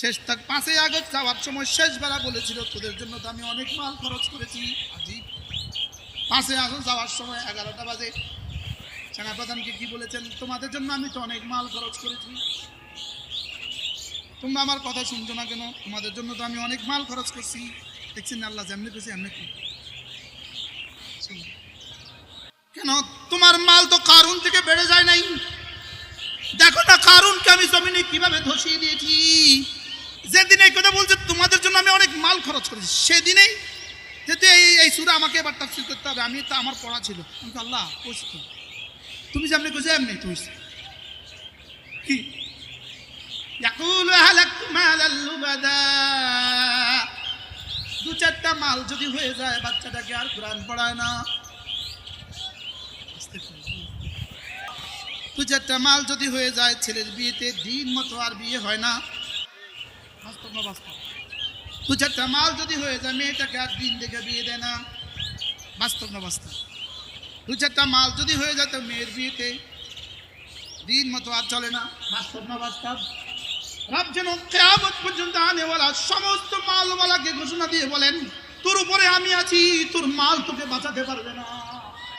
শেষ তাক পাঁচই আগস্ট যাওয়ার সময় শেষ বেলা বলেছিল, তোদের জন্য তো আমি অনেক মাল খরচ করেছি। আজিব পাঁচই আগস্ট যাওয়ার সময় এগারোটা বাজে। সেনাপ্রধানকে কি বলেছেন? তোমাদের জন্য আমি তো অনেক মাল খরচ করেছি। তোমরা আমার কথা শুনছো না কেন? তোমাদের জন্য তো আমি অনেক মাল খরচ করছি। দেখছেন আল্লাহ যেমনি করছি এমনি কি কেন? তোমার মাল তো কারুন থেকে বেড়ে যায় নাই। দেখো না কারুনকে আমি জমিনে কীভাবে ধসিয়ে দিয়েছি? যেদিন এই কথা বলছে, তোমাদের জন্য আমি অনেক মাল খরচ করেছি। সেদিনেই যেহেতু এই এই সুরা আমাকে এবার তাফসির করতে হবে। আমি তো আমার পড়া ছিল। আমি তো আল্লাহ, কইছি তো। তুমি যেমনি কইছো, এমনি তুই কি? দু চারটা মাল যদি হয়ে যায়, বাচ্চাটাকে আর কোরআন পড়ায় না। দু চারটা মাল যদি হয়ে যায়, ছেলের বিয়েতে দিন মতো আর বিয়ে হয় না। মাল যদি হয়ে যায়, মেয়েটাকে আর দিন দেখে বিয়ে দেয় না। বাস্তব দু চারটা মাল যদি হয়ে যায় তো মেয়ের বিয়েতে দিন মতো আর চলে না। বাস্তব না যেন পর্যন্ত সমস্ত মালওয়ালাকে ঘোষণা দিয়ে বলেন, তোর উপরে আমি আছি, তোর মাল তোকে বাঁচাতে পারবে না।